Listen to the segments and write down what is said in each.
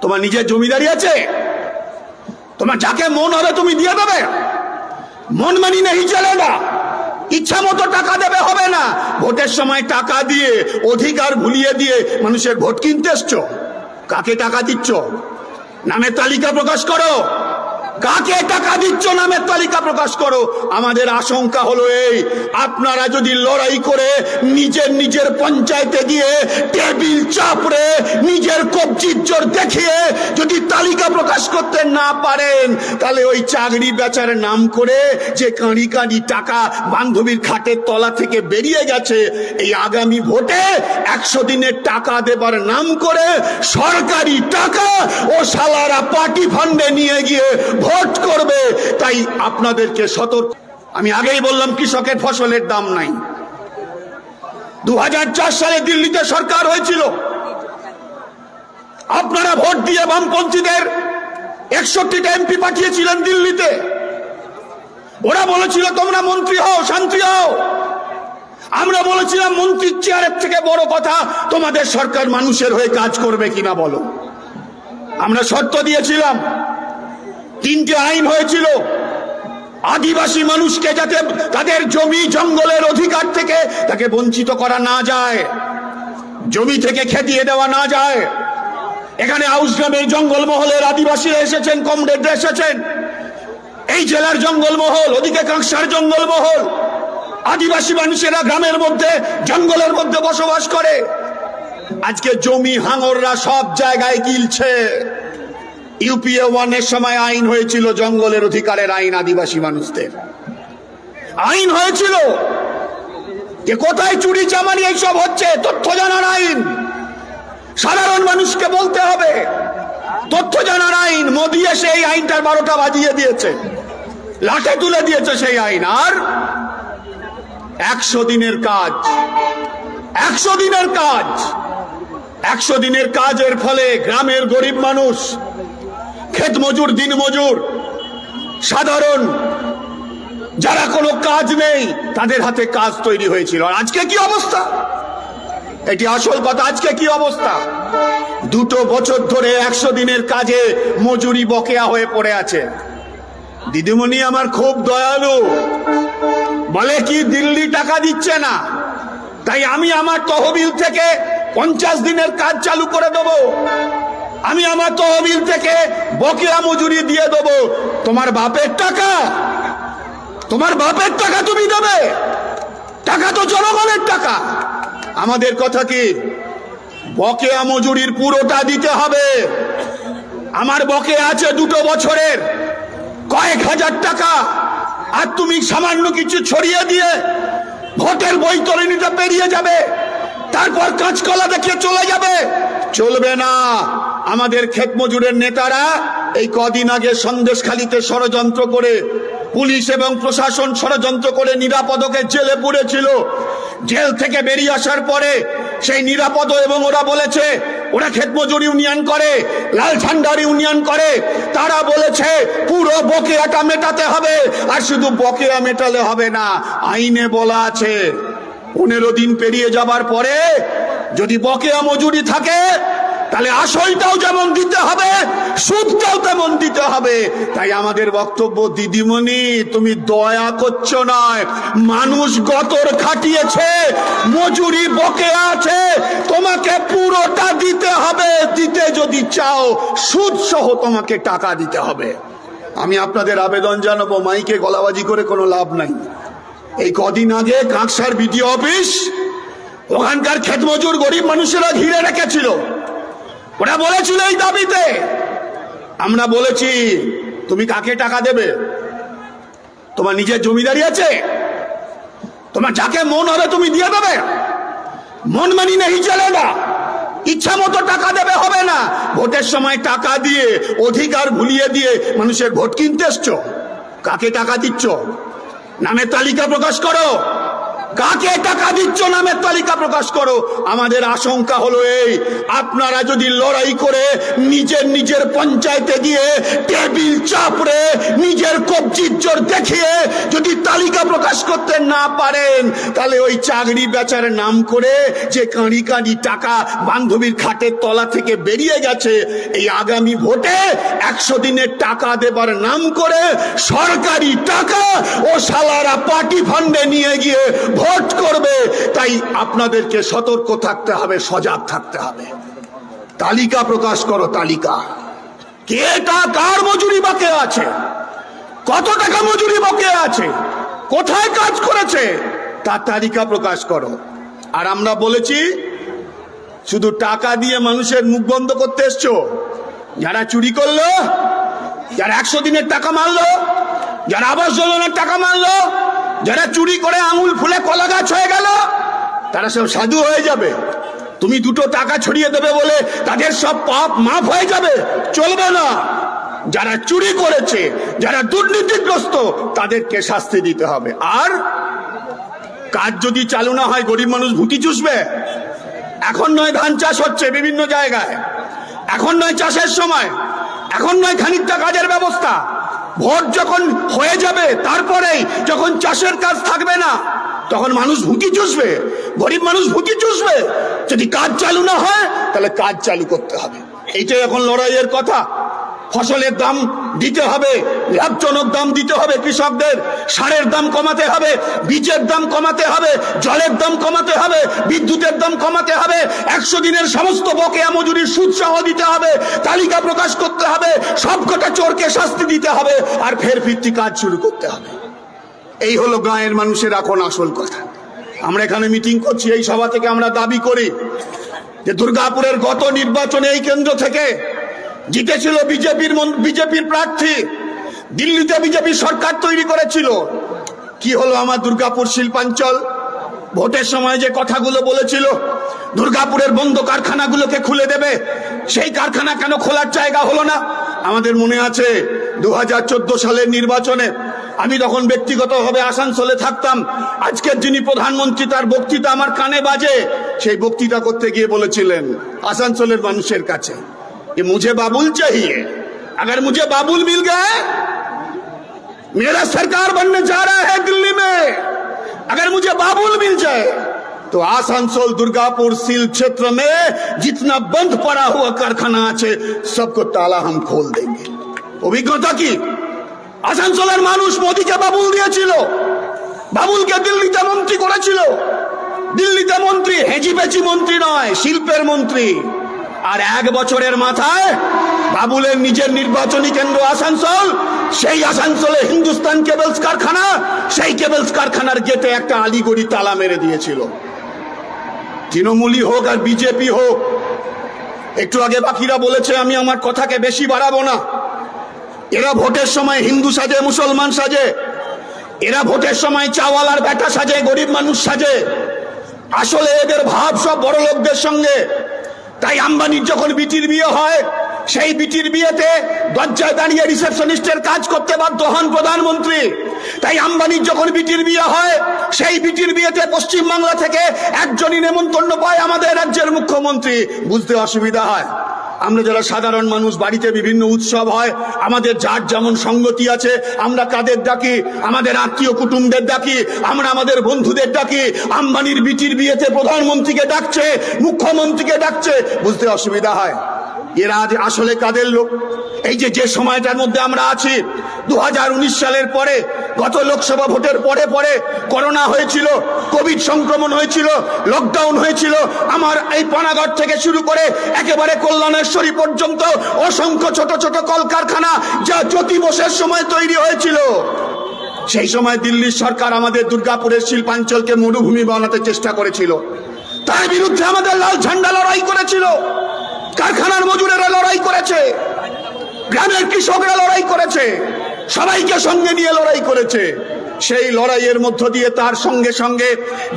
তোমার নিজের জমিদারি আছে? তোমার যাকে মন হবে তুমি দিয়ে দেবে। মন মানি নেই চলে না। ইচ্ছা মতো টাকা দেবে হবে না। ভোটের সময় টাকা দিয়ে, অধিকার ভুলিয়ে দিয়ে মানুষের ভোট কিনতে এসছ। কাকে টাকা দিচ্ছ? নামের তালিকা প্রকাশ করো। কাকে টাকা দিচ্ছ নামের তালিকা প্রকাশ করো? আমাদের আশঙ্কা হলো এই, আপনারা যদি লড়াই করে নিজের নিজের পঞ্চায়েতে গিয়ে টেবিল চাপড়ে নিজের কবজির জোর দেখিয়ে যদি তালিকা প্রকাশ করতে না পারেন, তাহলে ওই চাকরি বেচার নাম করে যে কাঁড়ি কাঁড়ি টাকা বান্ধবীর খাটের তলা থেকে বেরিয়ে গেছে, এই আগামী ভোটে একশো দিনের টাকা দেবার নাম করে সরকারি টাকা ও সালারা পার্টি ফান্ডে নিয়ে গিয়ে ভোট করবে, তাই আপনাদেরকে সতর্ক। আমি আগেই বললাম, কৃষকের ফসলের দাম নাই। দু হাজার চার সালে দিল্লিতে সরকার হয়েছিল। আপনারা ভোট দিয়ে বামপন্থীদের একষট্টিটা এমপি পাঠিয়েছিলেন দিল্লিতে। ওরা বলেছিল, তোমরা মন্ত্রী হও, শান্তি হও। আমরা বলেছিলাম, মন্ত্রীর চেয়ারের থেকে বড় কথা, তোমাদের সরকার মানুষের হয়ে কাজ করবে কিনা বলো। আমরা শর্ত দিয়েছিলাম তিনটে আইন হয়েছিল। আদিবাসী মানুষকে যাতে তাদের জমি জঙ্গলের অধিকার থেকে তাকে বঞ্চিত করা না যায়, জমি থেকে খেতিয়ে দেওয়া না যায়। এখানে আউসগ্রামের জঙ্গলমহলের আদিবাসীরা এসেছেন কমরেডরা এসেছেন। এই জেলার জঙ্গলমহল ওদিকে কাঁকসার জঙ্গলমহল, আদিবাসী মানুষেরা গ্রামের মধ্যে, জঙ্গলের মধ্যে বসবাস করে। আজকে জমি হাঙররা সব জায়গায় গিলছে। ইউপিএ ওয়ানের সময় আইন হয়েছিল জঙ্গলের অধিকারের আইন আদিবাসী মানুষদের। আইন হয়েছিল যে কোথায় চুরি চামারি এইসব হচ্ছে, তথ্য জানার আইন। সাধারণ মানুষকে বলতে হবে, তথ্য জানার আইন। মোদী এসে এই আইনটার বারোটা বাজিয়ে দিয়েছে, লাঠে তুলে দিয়েছে সেই আইন। আর একশো দিনের কাজ, একশো দিনের কাজ, একশো দিনের কাজের ফলে গ্রামের গরিব মানুষ ক্ষেত মজুর, দিন মজুর। সাধারণ, যারা কোনো কাজ নেই, তাদের হাতে কাজ তৈরি হয়েছিল। আর আজকে কি অবস্থা? এটি আসল কথা, আজকে কি অবস্থা? দুটো বছর ধরে একশো দিনের কাজে মজুরি বকেয়া হয়ে পড়ে আছে। দিদিমণি আমার খুব দয়ালু। বলে কি দিল্লি টাকা দিচ্ছে না? তাই আমি আমার তহবিল থেকে পঞ্চাশ দিনের কাজ চালু করে দেবো। আমি আমার তহবিল থেকে বকেয়া মজুরি দিয়ে দেবো। তোমার বাপের টাকা? তোমার বাপের টাকা তুমি দেবে? টাকা তো জনগণের টাকা। আমাদের কথা কি? বকেয়া মজুরির পুরোটা দিতে হবে। আমার বকে আছে দুটো বছরের। কয়েক হাজার টাকা। আর তুমি সামান্য কিছু ছড়িয়ে দিয়ে ভোটের বৈতরণীটা পেরিয়ে যাবে। তারপর কাঁচকলা দেখে চলে যাবে। চলবে না। আমাদের ক্ষেত মজুরের নেতারা এই কদিন আগে সন্দেশখালিতে ষড়যন্ত্র করে পুলিশ এবং প্রশাসন ষড়যন্ত্র করে নিরাপদকে জেলে পুড়েছিল জেল থেকে বেরিয়ে আসার পরে সেই নিরাপদ এবং ওরা বলেছে, ওরা ক্ষেত মজুর ইউনিয়ন করে, লাল ঝান্ডার ইউনিয়ন করে। তারা বলেছে, পুরো বকেয়াটা মেটাতে হবে, আর শুধু বকেয়া মেটালে হবে না, আইনে বলা আছে। পনেরো দিন পেরিয়ে যাবার পরে যদি বকেয়া মজুরি থাকে তাহলে আসলটাও যেমন দিতে হবে, সুদটাও তেমন দিতে হবে। তাই আমাদের বক্তব্য, দিদিমণি, তুমি দয়া করছ নয় মানুষ গতর খাটিয়েছে, মজুরি বকে আছে, তোমাকে পুরোটা দিতে হবে। দিতে যদি চাও সুদ সহ তোমাকে টাকা দিতে হবে। আমি আপনাদের আবেদন জানাব, মাইকে গলাবাজি করে কোনো লাভ নাই। এই কদিন আগে কাঁকসার বিডিও অফিস, ওখানকার ক্ষেত মজুর গরিব মানুষেরা ঘিরে রেখেছিল। ওরা বলেছিল এই দাবিতে। আমরা বলেছি, তুমি কাকে টাকা দেবে? তোমার নিজের জমিদারি আছে? তোমার যাকে মন হবে তুমি দিয়ে দেবে? মন মানি নেই চলে না। ইচ্ছা মতো টাকা দেবে হবে না। ভোটের সময় টাকা দিয়ে, অধিকার ভুলিয়ে দিয়ে মানুষের ভোট কিনতে এসছ। কাকে টাকা দিচ্ছ? নামের তালিকা প্রকাশ করো। কাকে টাকা দিচ্ছ নামের তালিকা প্রকাশ করো? আমাদের আশঙ্কা হলো এই, আপনারা যদি লড়াই করে নিজের নিজের পঞ্চায়েতে গিয়ে টেবিল চাপড়ে নিজের কবজির জোর দেখিয়ে যদি তালিকা প্রকাশ করতে না পারেন, তাহলে ওই চাকরি বেচার নাম করে যে কাঁড়ি কাঁড়ি টাকা বান্ধবীর খাটের তলা থেকে বেরিয়ে গেছে, এই আগামী ভোটে একশো দিনের টাকা দেবার নাম করে সরকারি টাকা ও সালারা পার্টি ফান্ডে নিয়ে গিয়ে ভোট করবে, তাই আপনাদেরকে সতর্ক থাকতে হবে, সজাগ থাকতে হবে। তালিকা প্রকাশ করো, তালিকা। কে কার মজুরি বাকে আছে? কত টাকা মজুরি বকে আছে? কোথায় কাজ করেছে? তার তালিকা প্রকাশ করো। আর আমরা বলেছি, শুধু টাকা দিয়ে মানুষের মুখ বন্ধ করতে এসছো। যারা চুরি করল, যারা একশো দিনের টাকা মারলো, যারা আবাস যোজনার টাকা মারলো যারা চুরি করে আঙুল ফুলে কলা গাছ হয়ে গেল, তারা সব সাধু হয়ে যাবে। তুমি দুটো টাকা ছড়িয়ে দেবে বলে তাদের সব পাপ মাফ হয়ে যাবে। চলবে না। যারা চুরি করেছে, যারা দুর্নীতিগ্রস্ত, তাদেরকে শাস্তি দিতে হবে। আর কাজ যদি চালু না হয়, গরিব মানুষ ভুটি চুষবে। এখন নয় ধান চাষ হচ্ছে বিভিন্ন জায়গায়। এখন নয় চাষের সময়। এখন নয় খানিকটা কাজের ব্যবস্থা। ভোট যখন হয়ে যাবে, তারপরেই যখন চাষের কাজ থাকবে না, তখন মানুষ ভুকি চুষবে, গরিব মানুষ ভুকি চুষবে। যদি কাজ চালু না হয়, তাহলে কাজ চালু করতে হবে। এইটাই এখন লড়াইয়ের কথা। ফসলের দাম দিতে হবে, লাভজনক দাম দিতে হবে কৃষকদের, সারের দাম কমাতে হবে, বীজের দাম কমাতে হবে, জলের দাম কমাতে হবে, বিদ্যুতের দাম কমাতে হবে, একশো দিনের সমস্ত বকেয়া মজুরির সুদ সহ দিতে হবে, তালিকা প্রকাশ করতে হবে, সবকটা চোরকে শাস্তি দিতে হবে, আর ফের ফিরতি কাজ শুরু করতে হবে। এই হলো গাঁয়ের মানুষের এখন আসল কথা। আমরা এখানে মিটিং করছি, এই সভা থেকে আমরা দাবি করি যে দুর্গাপুরের গত নির্বাচনে এই কেন্দ্র থেকে জিতেছিল বিজেপির বিজেপির প্রার্থী। দিল্লিতে বিজেপি সরকার তৈরি করেছিল। কি হলো আমার দুর্গাপুর শিল্পাঞ্চল? ভোটের সময় যে কথাগুলো বলেছিল, দুর্গাপুরের বন্ধ কারখানাগুলোকে খুলে দেবে। সেই কারখানা কেন খোলার জায়গা হলো না? আমাদের মনে আছে দু হাজার চোদ্দ সালের নির্বাচনে আমি তখন ব্যক্তিগতভাবে আসানসোলে থাকতাম, আজকের যিনি প্রধানমন্ত্রী, তার বক্তৃতা আমার কানে বাজে। সেই বক্তৃতা করতে গিয়ে বলেছিলেন, আসানসোলের মানুষের কাছে। कि मुझे बाबुल चाहिए अगर मुझे बाबुल मिल गए मेरा सरकार बनने जा रहा है दिल्ली में अगर मुझे बाबुल मिल जाए तो आसनसोल दुर्गापुर सील क्षेत्र में जितना बंद पड़ा हुआ कारखाना আছে सबको ताला हम खोल देंगे অভিজ্ঞতা কি আসানসোলের মানুষ মোদীকে বাবুল দিয়েছিল বাবুলকে দিল্লিতে মন্ত্রী করেছিল দিল্লিতে মন্ত্রী হেজি বেচি মন্ত্রী নয় শিল্পের মন্ত্রী আর এক বছরের মাথায় বাবুলের নিজের নির্বাচনী কেন্দ্র আসানসোল, সেই আসানসোলে হিন্দুস্তান কেবলস কারখানা, সেই কেবলস কারখানার গেটে একটা আলিগড়ি তালা মেরে দিয়েছিল। তৃণমূলই হোক আর বিজেপি হোক, একটু আগে বাকিরা বলেছে, আমি আমার কথাকে বেশি বাড়াবো না। এরা ভোটের সময় হিন্দু সাজে, মুসলমান সাজে। এরা ভোটের সময় চাওয়ালার বেটা সাজে, গরিব মানুষ সাজে। আসলে এদের ভাব সব বড় লোকদের সঙ্গে। তাই আম্বানির যখন বিটির বিয়ে হয়, সেই বিটির বিয়েতে দরজায় দাঁড়িয়ে রিসেপশনিস্টের কাজ করতে বাধ্য হন প্রধানমন্ত্রী। তাই আম্বানির যখন বিটির বিয়ে হয়, সেই বিটির বিয়েতে পশ্চিমবাংলা থেকে একজনই নেমন্তন্ন পায় আমাদের রাজ্যের মুখ্যমন্ত্রী। বুঝতে অসুবিধা হয়। আমরা যারা সাধারণ মানুষ, বাড়িতে বিভিন্ন উৎসব হয়, আমাদের যার যেমন সঙ্গতি আছে, আমরা কাদের ডাকি, আমাদের আত্মীয় কুটুমদের ডাকি, আমরা আমাদের বন্ধুদের ডাকি, আম্বানির বিটির বিয়েতে প্রধানমন্ত্রীকে ডাকছে, মুখ্যমন্ত্রীকে ডাকছে, বুঝতে অসুবিধা হয়। এরা আজ আসলে কাদের লোক? এই যে যে সময়টার মধ্যে আমরা আছি, দুহাজার উনিশ সালের পরে, গত লোকসভা ভোটের পরে পরে করোনা হয়েছিল, কোভিড সংক্রমণ হয়েছিল লকডাউন হয়েছিল, আমার এই পানাগড় থেকে শুরু করে একেবারে কল্যাণেশ্বরী পর্যন্ত অসংখ্য ছোট ছোট কলকারখানা যা জ্যোতি বোসের সময় তৈরি হয়েছিল। সেই সময় দিল্লির সরকার আমাদের দুর্গাপুরের শিল্পাঞ্চলকে মরুভূমি বানাতে চেষ্টা করেছিল। তার বিরুদ্ধে আমাদের লাল ঝান্ডা লড়াই করেছিল। কারখানার মজুরেরা লড়াই করেছে। গ্রামের কৃষকরা লড়াই করেছে। সবাইকে সঙ্গে নিয়ে লড়াই করেছে। সেই লড়াইয়ের মধ্য দিয়ে তার সঙ্গে সঙ্গে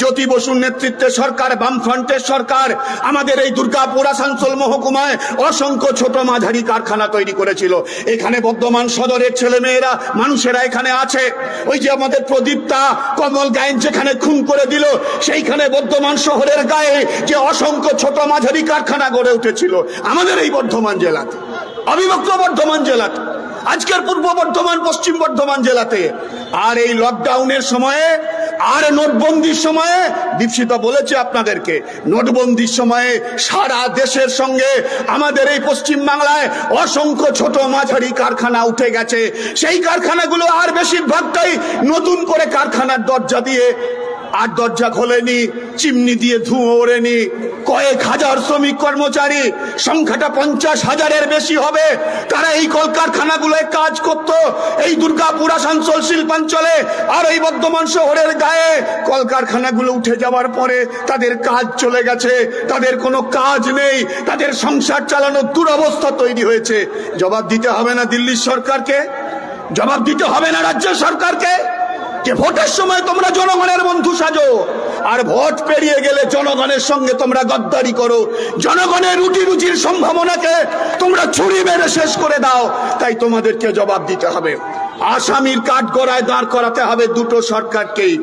জ্যোতি বসুর নেতৃত্বে সরকার, বামফ্রন্টের সরকার, আমাদের এই দুর্গাপুর আসানসোল মহকুমায় অসংখ্য ছোট মাঝারি কারখানা তৈরি করেছিল। এখানে বর্ধমান সদরের ছেলেমেয়েরা, মানুষেরা এখানে আছে। ওই যে আমাদের প্রদীপ্তা কমল গায়েন যেখানে খুন করে দিল, সেইখানে বর্ধমান শহরের গায়ে যে অসংখ্য ছোট মাঝারি কারখানা গড়ে উঠেছিল, আমাদের এই বর্ধমান জেলাতে। অবিভক্ত বর্ধমান জেলাতে। আজকের পূর্ব বর্ধমান, পশ্চিম বর্ধমান জেলাতে। আর এই লকডাউনের সময়ে, আর নোটবন্দির সময়ে, দীপশিতা বলেছে আপনাদেরকে, নোটবন্দির সময়ে সারা দেশের সঙ্গে আমাদের এই পশ্চিম বাংলায় অসংখ্য ছোট মাঝারি কারখানা উঠে গেছে। সেই কারখানাগুলো আর বেশিরভাগটাই নতুন করে কারখানার দরজা দিয়ে আর দরজা খোলেনি, চিমনি দিয়ে ধুঁয়ো ওড়েনি। কয়েক হাজার শ্রমিক কর্মচারী, সংখ্যাটা পঞ্চাশ হাজারের বেশি হবে। তারা এই কলকারখানাগুলোয় কাজ করত, এই দুর্গাপুর আসানসোল শিল্পাঞ্চলে আর এই বর্ধমান শহরের গায়ে। কলকারখানাগুলো উঠে যাওয়ার পরে তাদের কাজ চলে গেছে, তাদের কোনো কাজ নেই, তাদের সংসার চালানোর দুরবস্থা তৈরি হয়েছে। জবাব দিতে হবে না দিল্লির সরকারকে, জবাব দিতে হবে না রাজ্য সরকারকে। যে ভোটের সময় তোমরা জনগণের বন্ধু সাজো, আর ভোট পেরিয়ে গেলে জনগণের সঙ্গে তোমরা গদ্দারি করো। জনগণের রুটি রুচির সম্ভাবনাকে তোমরা ছুরি মেরে শেষ করে দাও, তাই তোমাদেরকে জবাব দিতে হবে। আসামির কাঠ গড়ায় দাঁড় করাতে হবে দুটো সরকারকেই।